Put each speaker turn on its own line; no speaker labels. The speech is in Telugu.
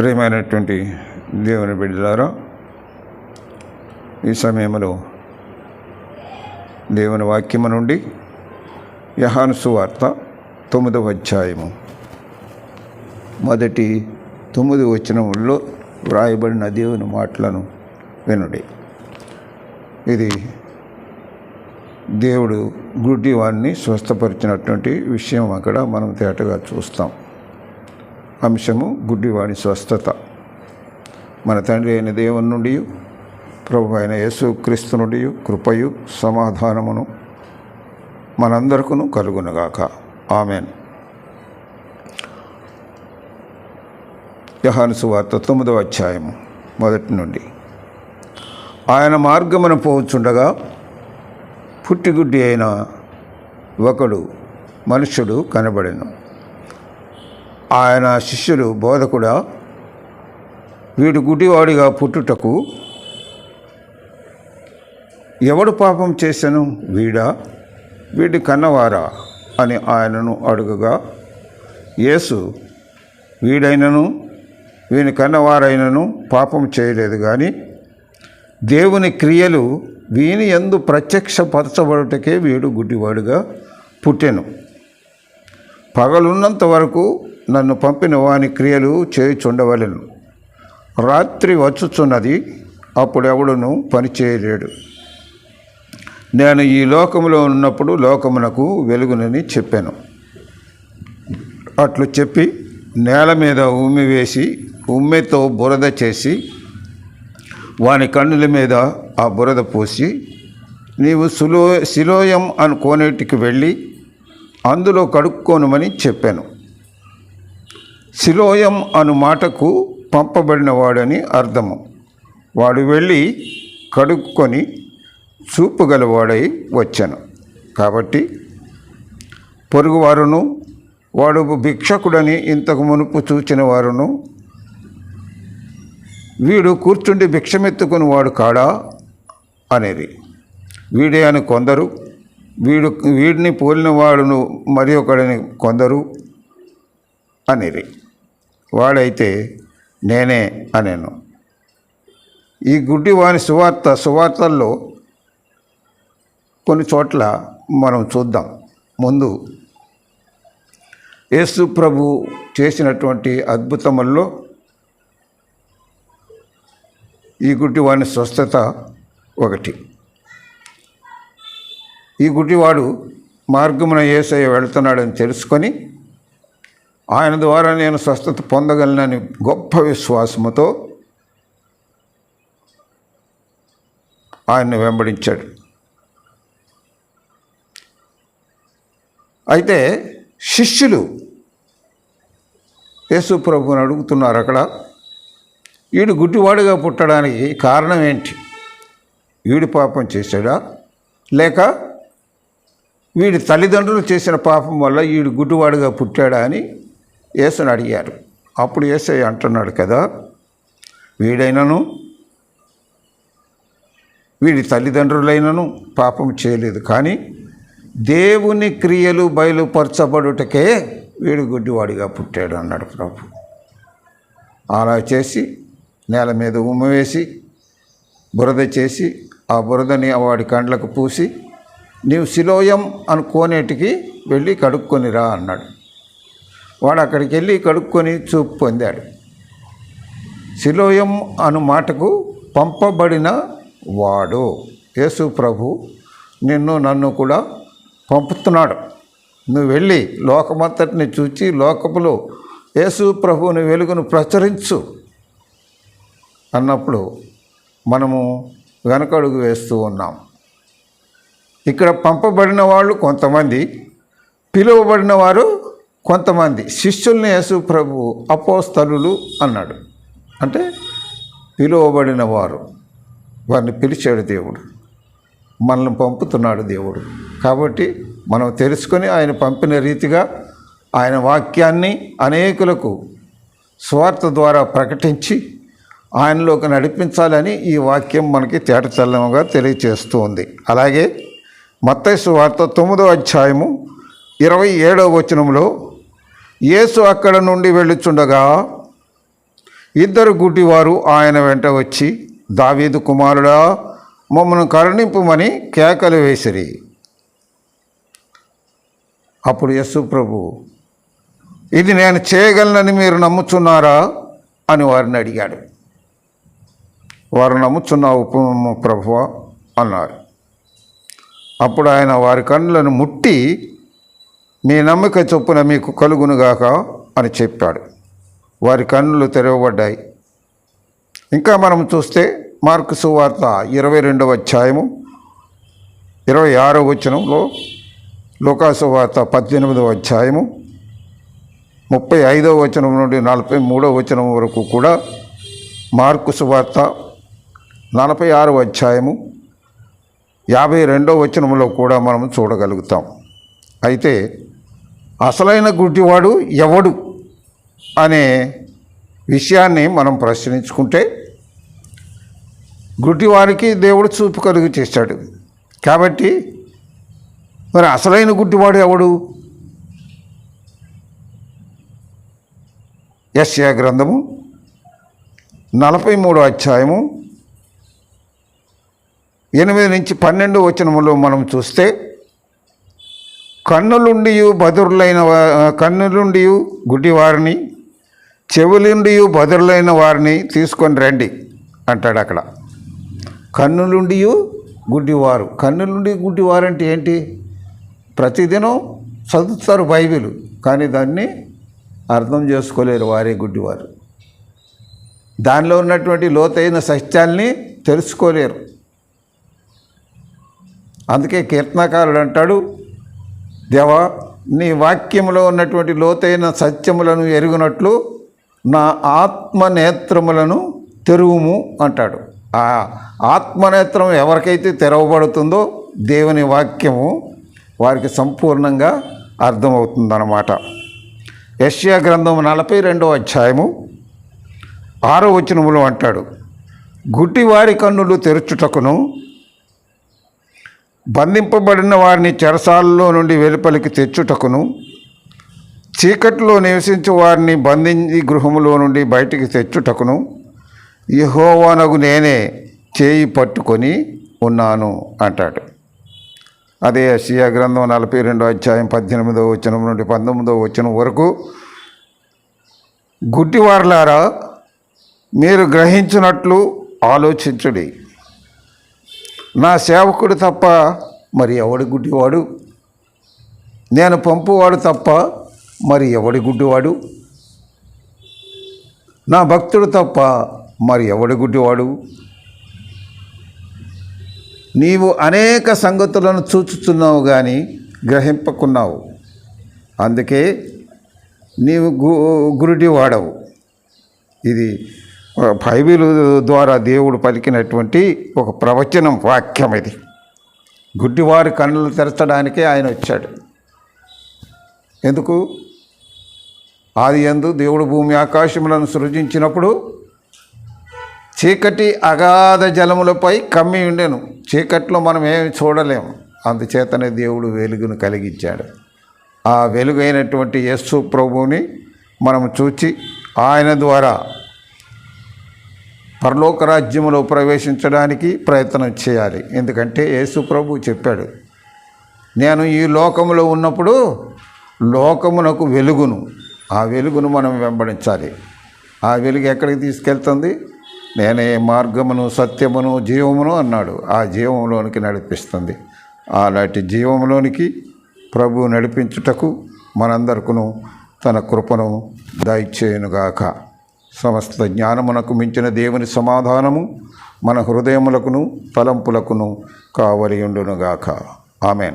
ప్రియమైనటువంటి దేవుని బిడ్డలారా ఈ సమయంలో దేవుని వాక్యము నుండి యహాను సువార్త తొమ్మిదవ అధ్యాయము. మొదటి తొమ్మిది వచనముల్లో వ్రాయబడిన దేవుని మాటలను వినుడి. ఇది దేవుడు గుడ్డి వారిని స్వస్థపరిచినటువంటి విషయం అక్కడ మనం తేటగా చూస్తాం. అంశము గుడ్డివాడి స్వస్థత. మన తండ్రి అయిన దేవుని నుండి ప్రభు అయిన యేసు క్రీస్తు నుండి కృపయు సమాధానమును మనందరికను కలుగునుగాక. ఆమెన్. యహాను సువార్త తొమ్మిదవ అధ్యాయము మొదటి నుండి. ఆయన మార్గమున పోవచ్చుండగా పుట్టిగుడ్డి అయిన ఒకడు మనుష్యుడు కనబడెను. ఆయన శిష్యులు బోధకుడా వీడు గుడ్డివాడిగా పుట్టుటకు ఎవడు పాపం చేశాను? వీడా? వీడి కన్నవారా? అని ఆయనను అడుగగా యేసు వీడైనను వీని కన్నవారైనను పాపం చేయలేదు కానీ దేవుని క్రియలు వీని ఎందు ప్రత్యక్షపరచబడుటకే వీడు గుడ్డివాడుగా పుట్టెను. పగలున్నంత వరకు నన్ను పంపిన వాని క్రియలు చేయుచుండవలను. రాత్రి వచ్చుచున్నది అప్పుడెవడును పని చేయలేడు నేను ఈ లోకములో ఉన్నప్పుడు లోకమునకు వెలుగునని చెప్పాను. అట్లు చెప్పి నేల మీద ఉమ్మి వేసి ఉమ్మెతో బురద చేసి వాని కన్నుల మీద ఆ బురద పోసి నీవు సులో శిలోయం అనుకోనేటికి వెళ్ళి అందులో కడుక్కోనుమని చెప్పాను. శిలోయం అను మాటకు పంపబడినవాడని అర్థము. వాడు వెళ్ళి కడుక్కొని చూపుగలవాడై వచ్చాను. కాబట్టి పొరుగువారును వాడు భిక్షకుడని ఇంతకు మునుపు చూచిన వారును వీడు కూర్చుండి భిక్షమెత్తుకుని వాడు కాడా అనేది. వీడే అని కొందరు వీడు వీడిని పోలిన వాడును మరి ఒకడిని కొందరు అనేది. వాడైతే నేనే అనేను. ఈ గుడ్డి వాని సువార్త సువార్తల్లో కొన్ని చోట్ల మనం చూద్దాం. ముందు యేసు ప్రభు చేసినటువంటి అద్భుతముల్లో ఈ గుడ్డివాని స్వస్థత ఒకటి. ఈ గుడ్డివాడు మార్గమున ఏసయ్య వెళుతున్నాడని తెలుసుకొని ఆయన ద్వారా నేను స్వస్థత పొందగలనని గొప్ప విశ్వాసముతో ఆయన్ని వెంబడించాడు. అయితే శిష్యులు యేసు ప్రభుని అడుగుతున్నారు అక్కడ. వీడు గుడ్డివాడుగా పుట్టడానికి కారణం ఏంటి? వీడి పాపం చేశాడా? లేక వీడి తల్లిదండ్రులు చేసిన పాపం వల్ల వీడు గుడ్డివాడుగా పుట్టాడా అని యేసుని అడిగారు. అప్పుడు యేసయ్య అంటున్నాడు కదా వీడైనను వీడి తల్లిదండ్రులైనను పాపం చేయలేదు. కానీ దేవుని క్రియలు బయలుపరచబడుటకే వీడు గుడ్డివాడిగా పుట్టాడు అన్నాడు ప్రభు. అలా చేసి నేల మీద ఉమ్మ వేసి బురద చేసి ఆ బురదని వాడి కండ్లకు పూసి నీవు శిలోయం అనుకోనేటికి వెళ్ళి కడుక్కొని రా అన్నాడు. వాడు అక్కడికి వెళ్ళి కడుక్కొని చూపు పొందాడు. శిలోయం అను మాటకు పంపబడిన వాడు యేసు ప్రభు నిన్ను నన్ను కూడా పంపుతున్నాడు. నువ్వు వెళ్ళి లోకమంతటిని చూచి లోకములో యేసు ప్రభువుని వెలుగును ప్రచురించు అన్నప్పుడు మనము వెనకడుగు వేస్తూ ఉన్నాం. ఇక్కడ పంపబడిన వాళ్ళు కొంతమంది పిలువబడిన వారు కొంతమంది శిష్యుల్ని యేసు ప్రభు అపోస్తలులు అన్నాడు. అంటే పిలువబడిన వారు వారిని పిలిచాడు దేవుడు. మనల్ని పంపుతున్నాడు దేవుడు. కాబట్టి మనం తెలుసుకొని ఆయన పంపిన రీతిగా ఆయన వాక్యాన్ని అనేకులకు స్వార్థ ద్వారా ప్రకటించి ఆయనలోకి నడిపించాలని ఈ వాక్యం మనకి తేటచల్లముగా తెలియచేస్తుంది. అలాగే మత్తైసు వార్త తొమ్మిదో అధ్యాయము ఇరవై ఏడవ వచనంలో యేసు అక్కడ నుండి వెళ్ళుచుండగా ఇద్దరు గుడ్డివారు ఆయన వెంట వచ్చి దావీదు కుమారుడా మమ్మను కరుణింపుమని కేకలు వేసిరి. అప్పుడు యస్సు ప్రభు ఇది నేను చేయగలనని మీరు నమ్ముచున్నారా? అని వారిని అడిగాడు. వారు నమ్ముచున్నావు ప్రభువ అన్నారు. అప్పుడు ఆయన వారి కన్నులను ముట్టి మీ నమ్మక చొప్పున మీకు కలుగునుగాక అని చెప్పాడు. వారి కన్నులు తెరవబడ్డాయి. ఇంకా మనం చూస్తే మార్కు సువార్త ఇరవై రెండవ అధ్యాయము ఇరవై ఆరో వచనంలో లోకాసువార్త పద్దెనిమిదవ అధ్యాయము ముప్పై ఐదవ వచనం నుండి నలభై మూడవ వచనం వరకు కూడా మార్కు సువార్త నలభై ఆరవ అధ్యాయము యాభై రెండవ వచనంలో కూడా మనం చూడగలుగుతాం. అయితే అసలైన గుడ్డివాడు ఎవడు అనే విషయాన్ని మనం ప్రశ్నించుకుంటే గుడ్డివారికి దేవుడు చూపు కలుగు చేశాడు. కాబట్టి మరి అసలైన గుడ్డివాడు ఎవడు? యశ్యా గ్రంథము నలభై మూడో అధ్యాయము ఎనిమిది నుంచి పన్నెండు వచనములో మనం చూస్తే కన్నులుండి బదురులైన కన్నులుండి గుడ్డివారిని చెవులుండి బదురులైన వారిని తీసుకొని రండి అంటాడు అక్కడ. కన్నులుండి గుడ్డివారు. కన్నులుండి గుడ్డివారు అంటే ఏంటి? ప్రతిదినం చదువుతారు బైబిల్ కానీ దాన్ని అర్థం చేసుకోలేరు వారే గుడ్డివారు. దానిలో ఉన్నటువంటి లోతైన సత్యాల్ని తెలుసుకోలేరు. అందుకే కీర్తనకారుడు అంటాడు దేవా నీ వాక్యములో ఉన్నటువంటి లోతైన సత్యములను ఎరుగునట్లు నా ఆత్మనేత్రములను తెరువుము అంటాడు. ఆ ఆత్మనేత్రం ఎవరికైతే తెరవబడుతుందో దేవుని వాక్యము వారికి సంపూర్ణంగా అర్థమవుతుందన్నమాట. యష్యా గ్రంథం నలభై రెండవ అధ్యాయము ఆరో వచనములో అంటాడు గుడ్డివారి కన్నులు తెరుచుటకును బంధింపబడిన వారిని చెరసాలలో నుండి వెలుపలికి తెచ్చుటకును చీకట్లో నివసించు వారిని బంధించి గృహములో నుండి బయటికి తెచ్చుటకును యహోవానగు నేనే చేయి పట్టుకొని ఉన్నాను అంటాడు. అదే అషియా గ్రంథం నలభై రెండో అధ్యాయం పద్దెనిమిదో వచనం నుండి పంతొమ్మిదో వచనం వరకు గుడ్డివార్లారా మీరు గ్రహించినట్లు ఆలోచించుడి. నా సేవకుడు తప్ప మరి ఎవడి గుడ్డివాడు? నేను పంపువాడు తప్ప మరి ఎవడి గుడ్డివాడు? నా భక్తుడు తప్ప మరి ఎవడి గుడ్డివాడు? నీవు అనేక సంగతులను చూచుతున్నావు కానీ గ్రహింపకున్నావు. అందుకే నీవు గు గురుడి వాడవు ఇది బైబిల్ ద్వారా దేవుడు పలికినటువంటి ఒక ప్రవచనం వాక్యం ఇది. గుడ్డివారి కన్నులు తెరచడానికే ఆయన వచ్చాడు. ఎందుకు? ఆది ఎందు దేవుడు భూమి ఆకాశములను సృజించినప్పుడు చీకటి అగాధ జలములపై కమ్మి ఉండెను. చీకట్లో మనం ఏమి చూడలేము. అందుచేతనే దేవుడు వెలుగును కలిగించాడు. ఆ వెలుగైనటువంటి యస్సు ప్రభువుని మనం చూచి ఆయన ద్వారా పరలోక రాజ్యములో ప్రవేశించడానికి ప్రయత్నం చేయాలి. ఎందుకంటే యేసు ప్రభు చెప్పాడు నేను ఈ లోకములో ఉన్నప్పుడు లోకమునకు వెలుగును. ఆ వెలుగును మనం వెంబడించాలి. ఆ వెలుగు ఎక్కడికి తీసుకెళ్తుంది? నేనే మార్గమును సత్యమును జీవమును అన్నాడు. ఆ జీవంలోనికి నడిపిస్తుంది. అలాంటి జీవంలోనికి ప్రభు నడిపించుటకు మనందరికను తన కృపను దయచేయునుగాక. సమస్త జ్ఞానమునకు మించిన దేవుని సమాధానము మన హృదయములకును తలంపులకును కావలియుండునుగాక. ఆమెన్.